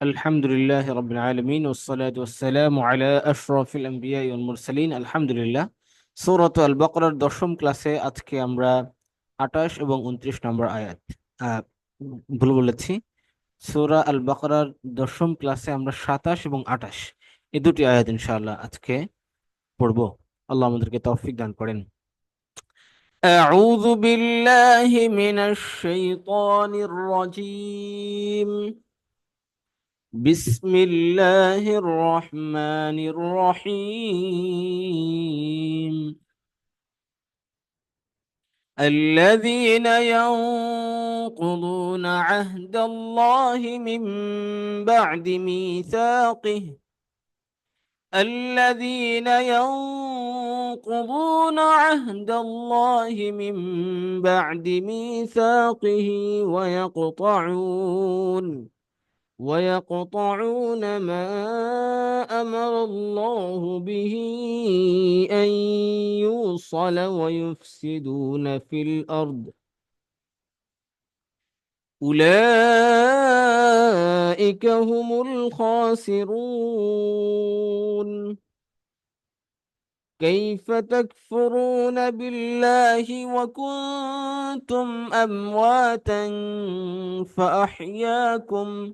الحمد لله رب العالمين والصلاة والسلام على أشرف الأنبياء والمرسلين الحمد لله সূরাত আল বাকরার দশম ক্লাসে আজকে আমরা আঠাশ এবং উনত্রিশ নম্বর আয়াত আহ, ভুল বলেছি সূরা আল বাকরার দশম ক্লাসে আমরা সাতাশ এবং আঠাশ এই দুটি আয়াত ইনশাআল্লাহ আজকে পড়বো আল্লাহ আমাদেরকে তৌফিক দান করেন أعوذ بالله من الشيطان الرجيم بسم الله الرحمن الرحيم. الذين ينقضون عهد الله من بعد ميثاقه. الذين ينقضون عهد الله من بعد ميثاقه ويقطعون. ويقطعون ما أمر الله به أن يوصل ويفسدون في الأرض. أولئك هم الخاسرون. كيف تكفرون بالله وكنتم أمواتا فأحياكم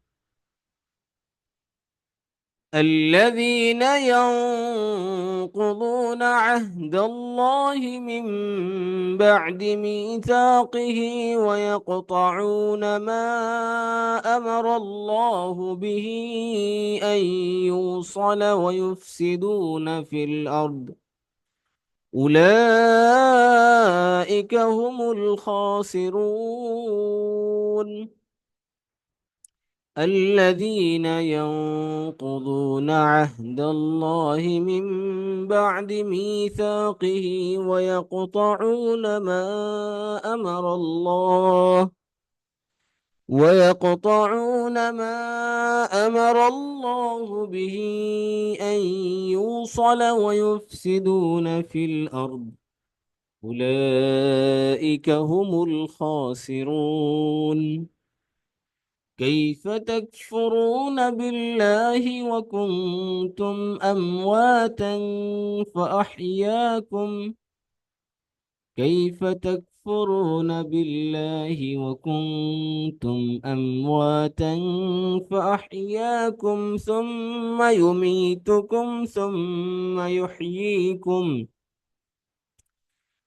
الذين ينقضون عهد الله من بعد ميثاقه ويقطعون ما أمر الله به أن يوصل ويفسدون في الأرض. أولئك هم الخاسرون. الذين ينقضون عهد الله من بعد ميثاقه ويقطعون ما أمر الله ويقطعون ما أمر الله به أن يوصل ويفسدون في الأرض. أولئك هم الخاسرون. كيف تكفرون بالله وكنتم أمواتا فأحياكم؟ كيف تكفرون بالله وكنتم أمواتا فأحياكم ثم يميتكم ثم يحييكم؟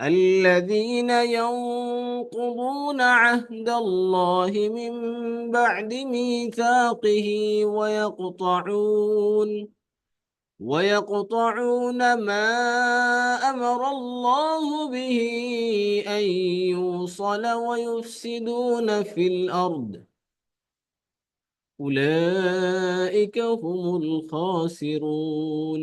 الذين ينقضون عهد الله من بعد ميثاقه ويقطعون ويقطعون ما أمر الله به أن يوصل ويفسدون في الأرض. أولئك هم الخاسرون.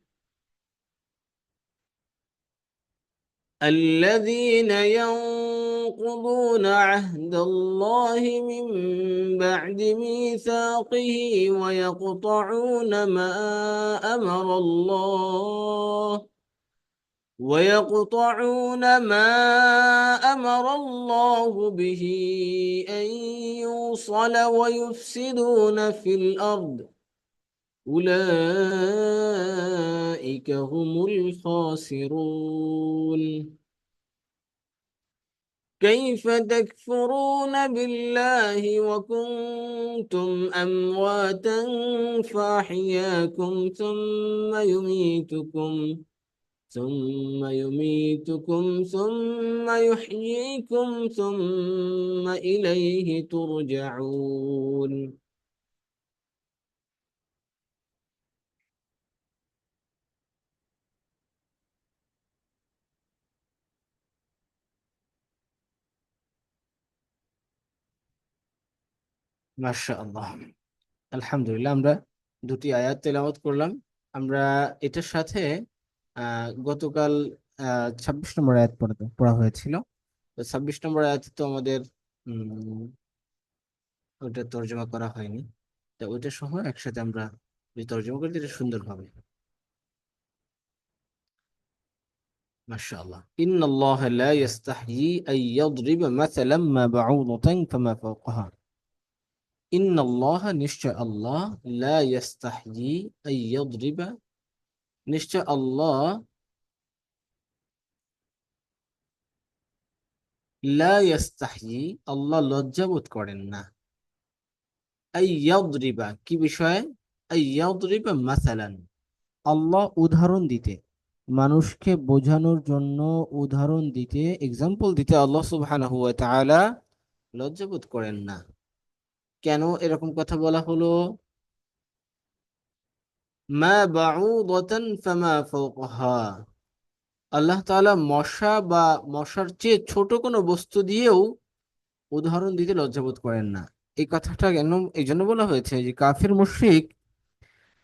الذين ينقضون عهد الله من بعد ميثاقه ويقطعون ما أمر الله ويقطعون ما أمر الله به أن يوصل ويفسدون في الأرض. أولئك هم الخاسرون. كيف تكفرون بالله وكنتم أمواتا فأحياكم ثم يميتكم ثم يميتكم ثم يحييكم ثم إليه ترجعون. মাসা আলহামদুলিল্লাহ, আমরা দুটি আয়াত তেলাওয়াত করলাম। আমরা এটার সাথে গতকাল ছাব্বিশ নম্বর আয়াত পড়া হয়েছিল। তো ছাব্বিশ নম্বর আয়াত তো আমাদের ওটা তর্জমা করা হয়নি। তো ওইটা সহ একসাথে আমরা তর্জমা করি এটা সুন্দর হবে মাশাআল্লাহ। ইন্নাল্লাহ লা ইয়াস্তাহয়ি আন ইয়াদরিবা মাসালাম মা বাউদাতান ফামা ফাওকাহা। ইন্নাল্লাহ নিশ্চয় আল্লাহ লা ইয়াস্তাহয়ি নিশ্চয় আল্লাহ আল্লাহ লজ্জাবোধ করেন না কি বিষয়ে? মাসালান আল্লাহ উদাহরণ দিতে, মানুষকে বোঝানোর জন্য উদাহরণ দিতে এক্সাম্পল দিতে আল্লাহ সুবাহ লজ্জাবোধ করেন না কেন এরকম কথা বলা হলো? মা ফামা ফাওকাহা। আল্লাহ তাআলা মশা বা মশার চেয়ে ছোট কোনো বস্তু দিয়েও উদাহরণ দিতে লজ্জাবোধ করেন না। এই কথাটা কেন, এই জন্য বলা হয়েছে যে কাফির মুশরিক,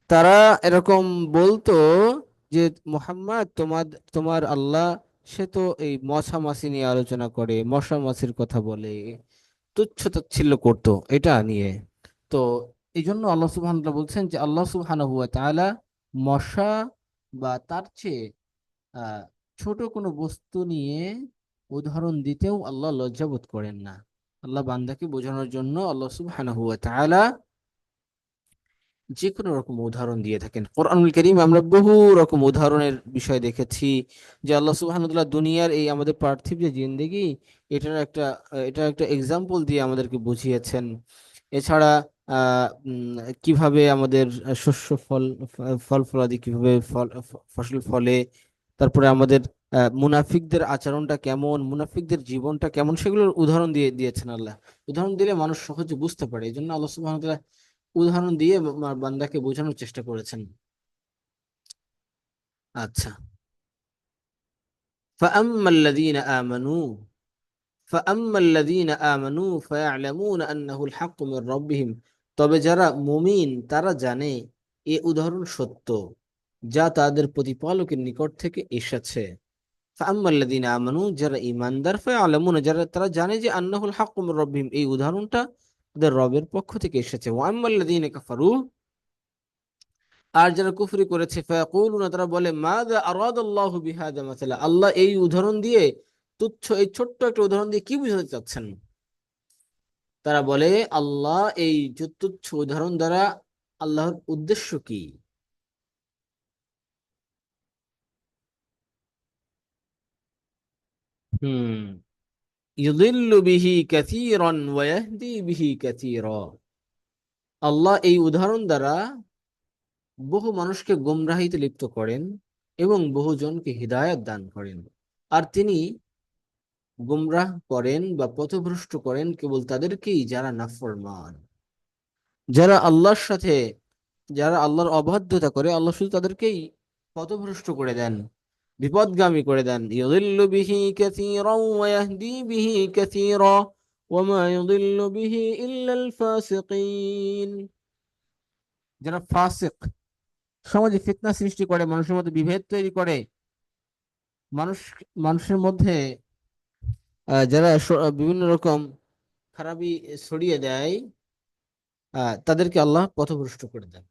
তারা এরকম বলতো যে, মোহাম্মদ তোমার তোমার আল্লাহ, সে তো এই মশা মাছি নিয়ে আলোচনা করে, মশা মাছির কথা বলে। তুচ্ছ তাচ্ছিল্য করতো এটা নিয়ে। তো এই জন্য আল্লাহ সুবহান বলছেন যে আল্লাহ সুবহানাহু হুয়া তালা মশা বা তার চেয়ে ছোট কোনো বস্তু নিয়ে উদাহরণ দিতেও আল্লাহ লজ্জাবোধ করেন না। আল্লাহ বান্দাকে বোঝানোর জন্য আল্লাহ সুবহানাহু ওয়া তাআলা যে কোনো রকম উদাহরণ দিয়ে থাকেন। কোরআনুল কারীম আমরা বহু রকম উদাহরণের বিষয় দেখেছি যে আল্লাহ সুবহানাহু দুনিয়ার এই আমাদের পার্থিব যে জিন্দেগি, এটার একটা এটার একটা এক্সাম্পল দিয়ে আমাদেরকে বুঝিয়েছেন। এছাড়া কীভাবে আমাদের শস্য ফল ফল ফলাদি কীভাবে ফল, ফসল ফলে, তারপরে আমাদের মুনাফিকদের আচরণটা কেমন, মুনাফিকদের জীবনটা কেমন, সেগুলোর উদাহরণ দিয়ে দিয়েছেন আল্লাহ। উদাহরণ দিলে মানুষ সহজে বুঝতে পারে। এই জন্য আল্লাহ তাআলা উদাহরণ দিয়ে বা- বান্দাকে বোঝানোর চেষ্টা করেছেন আচ্ছা فأما الذين آمنوا فأما الذين آمنوا فيعلمون أنه الحق من ربهم তবে যারা মুমিন তারা জানে এ উদাহরণ সত্য যা তাদের প্রতিপালকের নিকট থেকে এসেছে فأما الذين آمنوا যারা ঈমানদার فيعلمون যারা তারা জানে যে আন্নাহুল হাক্কু মির রাব্বিহিম এই উদাহরণটা তাদের রবের পক্ষ থেকে এসেছে। আর যারা কুফরি করেছে তারা বলে আল্লাহ এই উদাহরণ দিয়ে তুচ্ছ, এই ছোট্ট একটা উদাহরণ দিয়ে কি বুঝাতে চাচ্ছেন? তারা বলে, আল্লাহ এই তুচ্ছ উদাহরণ দ্বারা আল্লাহর উদ্দেশ্য কি? হম। আল্লাহ এই উদাহরণ দ্বারা বহু মানুষকে গোমরাহিতে লিপ্ত করেন এবং বহুজনকে হিদায়াত দান করেন। আর তিনি গুমরাহ করেন বা পথভ্রষ্ট করেন কেবল তাদেরকেই যারা নাফরমান। যারা আল্লাহর সাথে, যারা আল্লাহর অবাধ্যতা করে, আল্লাহ শুধু তাদেরকেই পথভ্রষ্ট করে দেন। বিপদগামী করে দেন। ইউদিল্লু বিহি কাসীরান ওয়া ইয়াহদি বিহি কাসীরা ওয়া মা ইউদিল্লু বিহি ইল্লাল ফাসিকিন। যারা ফাসিক, সমাজে ফিতনা সৃষ্টি করে, মানুষের মধ্যে বিভেদ তৈরি করে, মানুষ, মানুষের মধ্যে যারা বিভিন্ন রকম খারাপি ছড়িয়ে দেয় তাদেরকে আল্লাহ পথভ্রষ্ট করে দেন।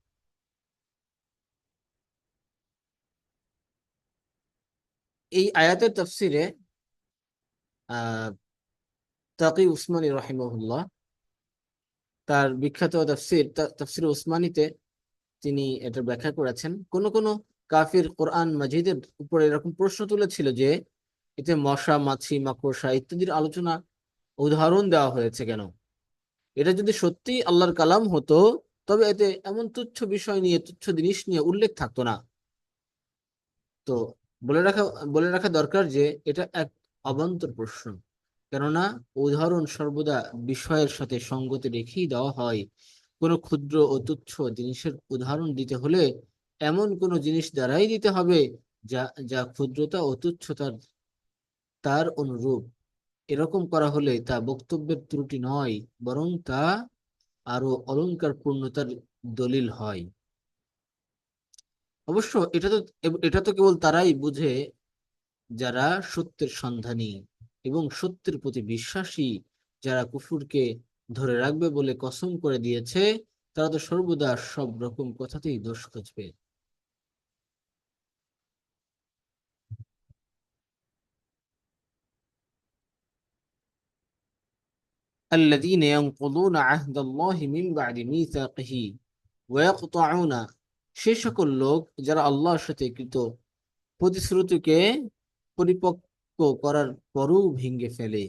এই আয়াতের তফসিরে তাকি উসমানী রহিমাহুল্লাহ তার বিখ্যাত তাফসির তাফসির উসমানীতে তিনি এটার ব্যাখ্যা করেছেন। কোন কোন কাফির কোরআন মাজিদের উপরে এরকম প্রশ্ন তুলেছিল যে, এতে মশা, মাছি, মাকড়সা ইত্যাদির আলোচনা উদাহরণ দেওয়া হয়েছে কেন? এটা যদি সত্যি আল্লাহর কালাম হতো, তবে এতে এমন তুচ্ছ বিষয় নিয়ে, তুচ্ছ জিনিস নিয়ে উল্লেখ থাকতো না। তো বলে রাখা বলে রাখা দরকার যে এটা এক অবান্তর প্রশ্ন। কেননা উদাহরণ সর্বদা বিষয়ের সাথে সঙ্গতি রেখেই দেওয়া হয়। কোনো ক্ষুদ্র ও তুচ্ছ জিনিসের উদাহরণ দিতে হলে এমন কোনো জিনিস দ্বারাই দিতে হবে যা যা ক্ষুদ্রতা ও তুচ্ছতার, তার অনুরূপ। এরকম করা হলে তা বক্তব্যের ত্রুটি নয়, বরং তা আরও অলংকার পূর্ণতার দলিল হয়। অবশ্য এটা তো এটা তো কেবল তারাই বুঝে যারা সত্যের সন্ধানী এবং সত্যের প্রতি বিশ্বাসী যারা কুফুরকে ধরে রাখবে বলে কসম করে দিয়েছে তারা তো সর্বদা সব রকম কথাতেই দোষ খুঁজবে الذين ينقضون عهد الله من بعد ميثاقه ويقطعون সে সকল লোক যারা আল্লাহর সাথে কৃত, প্রতিশ্রুতিকে পরিপক্ক করার পরও ভেঙে ফেলে।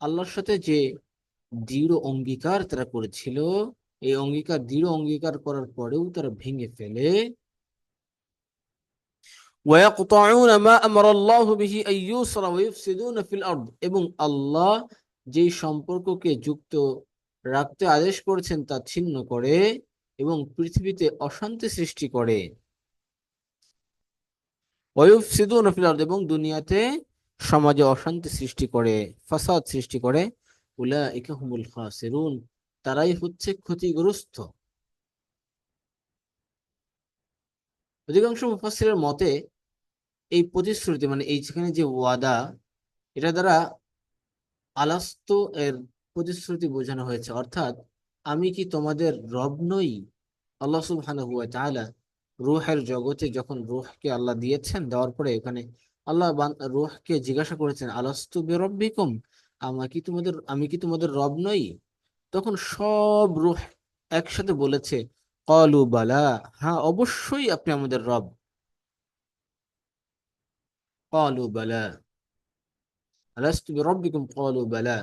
আল্লাহর সাথে যে দৃঢ় অঙ্গীকার তারা করেছিল, এই অঙ্গীকার দৃঢ় অঙ্গীকার করার পরেও তারা ভেঙে ফেলে। এবং আল্লাহ যে সম্পর্ককে যুক্ত রাখতে আদেশ করেছেন তা ছিন্ন করে এবং পৃথিবীতে অশান্তি সৃষ্টি করে। এবং দুনিয়াতে সমাজে অশান্তি সৃষ্টি করে, ফাসাদ সৃষ্টি করে। উলা ইকাহুমুল খাসিরুন, তারাই হচ্ছে ক্ষতিগ্রস্ত। অধিকাংশ মুফাসসিরের মতে, এই প্রতিশ্রুতি মানে এই যেখানে যে ওয়াদা, এটা দ্বারা আলাস্ত এর প্রতিশ্রুতি বোঝানো হয়েছে। অর্থাৎ আমি কি তোমাদের রব নই? আল্লাহ সুবহানাহু ওয়া তাআলা রুহের জগতে যখন রুহকে আল্লাহ দিয়েছেন, দেওয়ার পরে এখানে আল্লাহ রুহকে জিজ্ঞাসা করেছেন, আলাস্তু বেরব্বিকুম? আমার কি তোমাদের, আমি কি তোমাদের রব নই? তখন সব রুহ একসাথে বলেছে, কলু বালা হ্যাঁ অবশ্যই আপনি আমাদের রব। কলু বালা, আলাস্তু বেরব্বিকুম? কলু বালা।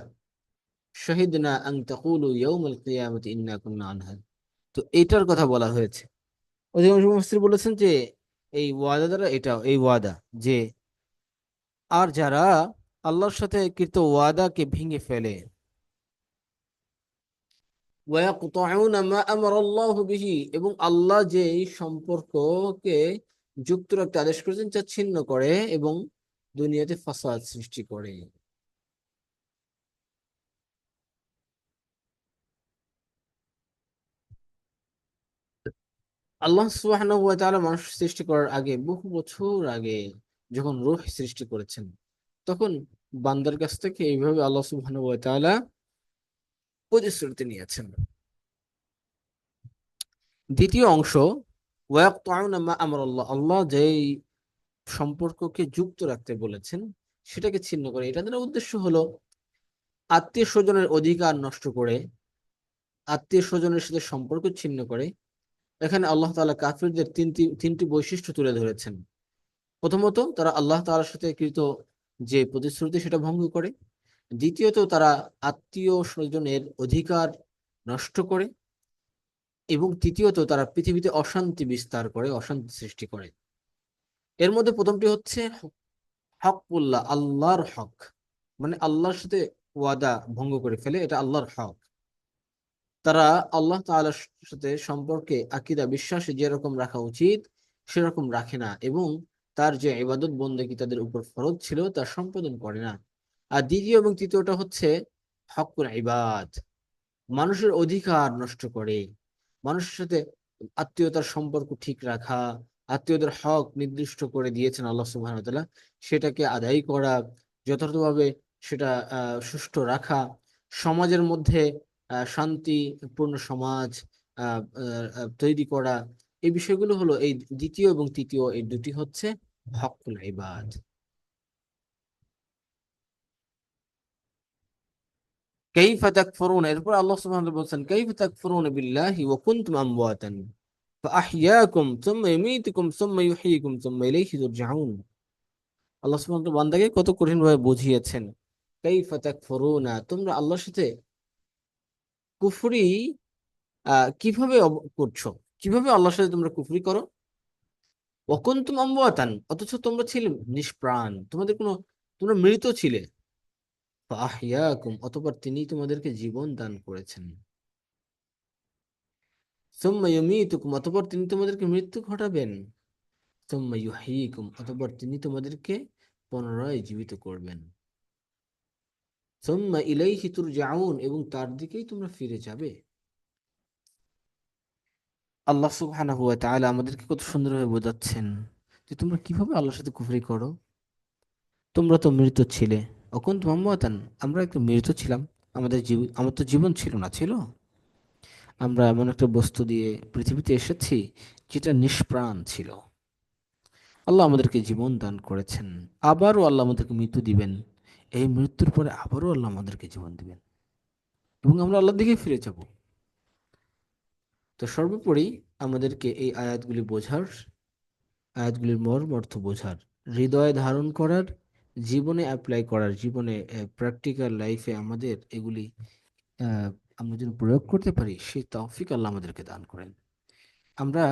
শাহিদনা আন তাকুলু ইয়াউমাল কিয়ামাতি ইন্না কুননা তো এটার কথা বলা হয়েছে। অধিকাংশ মুফাসসির বলেছেন যে, এই ওয়াদা দ্বারা এটা, এই ওয়াদা যে, আর যারা আল্লাহর সাথে কৃত ওয়াদাকে ভেঙে ফেলে এবং আল্লাহ যে সম্পর্ককে যুক্ত রাখতে আদেশ করেছেন যা ছিন্ন করে এবং দুনিয়াতে ফাসাদ সৃষ্টি করে। আল্লাহ সুবহানাহু ওয়া মানুষ সৃষ্টি করার আগে, বহু বছর আগে যখন রূহ সৃষ্টি করেছেন, তখন বান্দার কাছ থেকে এইভাবে আল্লাহ তাআলা প্রতিশ্রুতি নিয়েছেন। দ্বিতীয় অংশ মা আমরাল্লাহ, আল্লাহ যেই সম্পর্ককে যুক্ত রাখতে বলেছেন, সেটাকে ছিন্ন করে। এটা দ্বারা উদ্দেশ্য হলো, আত্মীয় স্বজনের অধিকার নষ্ট করে, আত্মীয় স্বজনের সাথে সম্পর্ক ছিন্ন করে এখানে আল্লাহ তালা কাফিরদের তিনটি তিনটি বৈশিষ্ট্য তুলে ধরেছেন। প্রথমত, তারা আল্লাহ তালার সাথে কৃত যে প্রতিশ্রুতি, সেটা ভঙ্গ করে। দ্বিতীয়ত, তারা আত্মীয় স্বজনের অধিকার নষ্ট করে। এবং তৃতীয়ত, তারা পৃথিবীতে অশান্তি বিস্তার করে, অশান্তি সৃষ্টি করে। এর মধ্যে প্রথমটি হচ্ছে হকুল্লাহ আল্লাহর হক। মানে আল্লাহর সাথে ওয়াদা ভঙ্গ করে ফেলে, এটা আল্লাহর হক। তারা আল্লাহ তাআলার সাথে সম্পর্কে আকিদা, বিশ্বাসে যেরকম রাখা উচিত সেরকম রাখে না এবং তার যে ইবাদত বন্দেকি তাদের উপর ফরজ ছিল, তা সম্পাদন করে না। আর দ্বিতীয় এবং তৃতীয়টা হচ্ছে হকুল ইবাদ। মানুষের অধিকার নষ্ট করে। মানুষের সাথে আত্মীয়তার সম্পর্ক ঠিক রাখা, আত্মীয়দের হক নির্দিষ্ট করে দিয়েছেন আল্লাহ সুবাহ সেটাকে আদায় করা, যথার্থভাবে সেটা সুষ্ঠু রাখা, সমাজের মধ্যে শান্তিপূর্ণ সমাজ তৈরি করা, এই বিষয়গুলো হলো এই দ্বিতীয় এবং তৃতীয়, এই দুটি হচ্ছে হকুল ইবাদ। কাইফা তাকফুরুন, এরপর আল্লাহ সুবহানাহু ওয়া বলছেন, কাইফা তাকফুরুন বিল্লাহি ওয়া কুনতুম আমওয়াতান, ফাআহইয়াকুম সুম্মা ইউমীতুকুম সুম্মা ইউহয়ীকুম সুম্মা ইলাইহি তুরজাউন আল্লাহ বান্দাকে কত কঠিন ভাবে বুঝিয়েছেন, কাইফা তাকফুরুনা, তোমরা আল্লাহর সাথে কুফরি কীভাবে করছ? কীভাবে আল্লাহর সাথে তোমরা কুফরি করো? অকুন্তুম আমওয়াতান, অথচ তোমরা ছিলে নিষ্প্রাণ, তোমাদের কোনো, তোমরা মৃত ছিলে। অতঃপর তিনি তোমাদেরকে জীবন দান করেছেন। সুম্মা ইউমীতুকুম, অতঃপর তিনি তোমাদেরকে মৃত্যু ঘটাবেন। সুম্মা ইউহয়ীকুম অতঃপর তিনি তোমাদেরকে পুনরায় জীবিত করবেন। সুম্মা ইলাইহি তুরজাউন এবং তার দিকেই তোমরা ফিরে যাবে। আল্লাহ তাআলা আমাদেরকে কত সুন্দরভাবে বোঝাচ্ছেন যে তোমরা কীভাবে আল্লাহর সাথে কুফরি করো। তোমরা তো মৃত ছিলে। অকুন্ত মোহাম্মতান আমরা একটু মৃত ছিলাম। আমাদের জীবন আমার তো জীবন ছিল না, ছিল? আমরা এমন একটা বস্তু দিয়ে পৃথিবীতে এসেছি যেটা নিষ্প্রাণ ছিল। আল্লাহ আমাদেরকে জীবন দান করেছেন। আবারও আল্লাহ আমাদেরকে মৃত্যু দিবেন। এই মৃত্যুর পরে আবারও আল্লাহ আমাদেরকে জীবন দিবেন। এবং আমরা আল্লাহর দিকে ফিরে যাব। তো সর্বোপরি আমাদেরকে এই আয়াতগুলি বোঝার, আয়াতগুলির মর্ম অর্থ বোঝার, হৃদয়ে ধারণ করার, জীবনে অ্যাপ্লাই করার, জীবনে প্র্যাকটিক্যাল লাইফে আমাদের এগুলি আমরা যেন প্রয়োগ করতে পারি, সেই তৌফিক আল্লাহ আমাদেরকে দান করেন। আমরা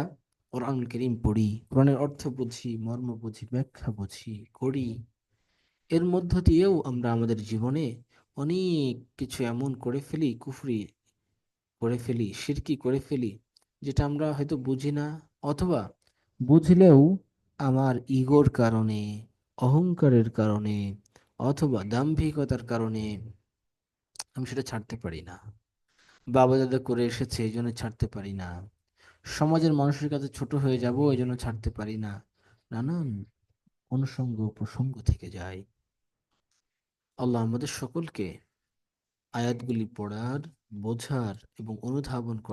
কোরআনুল কারীম পড়ি, কোরআনের অর্থ বুঝি, মর্ম বুঝি, ব্যাখ্যা বুঝি, করি। এর মধ্য দিয়েও আমরা আমাদের জীবনে অনেক কিছু এমন করে ফেলি, কুফরি করে ফেলি শিরকি করে ফেলি, যেটা আমরা হয়তো বুঝি না অথবা বুঝলেও আমার ইগোর কারণে, অহংকারের কারণে অথবা দাম্ভিকতার কারণে আমি সেটা ছাড়তে পারি না। বাবা দাদা করে এসেছে এই জন্য ছাড়তে পারি না। সমাজের মানুষের কাছে ছোট হয়ে যাব এই জন্য ছাড়তে পারি না। নানান অনুষঙ্গ প্রসঙ্গ থেকে যায়। আল্লাহ আমাদের সকলকে আয়াতগুলি পড়ার বোঝার এবং অনুধাবন করার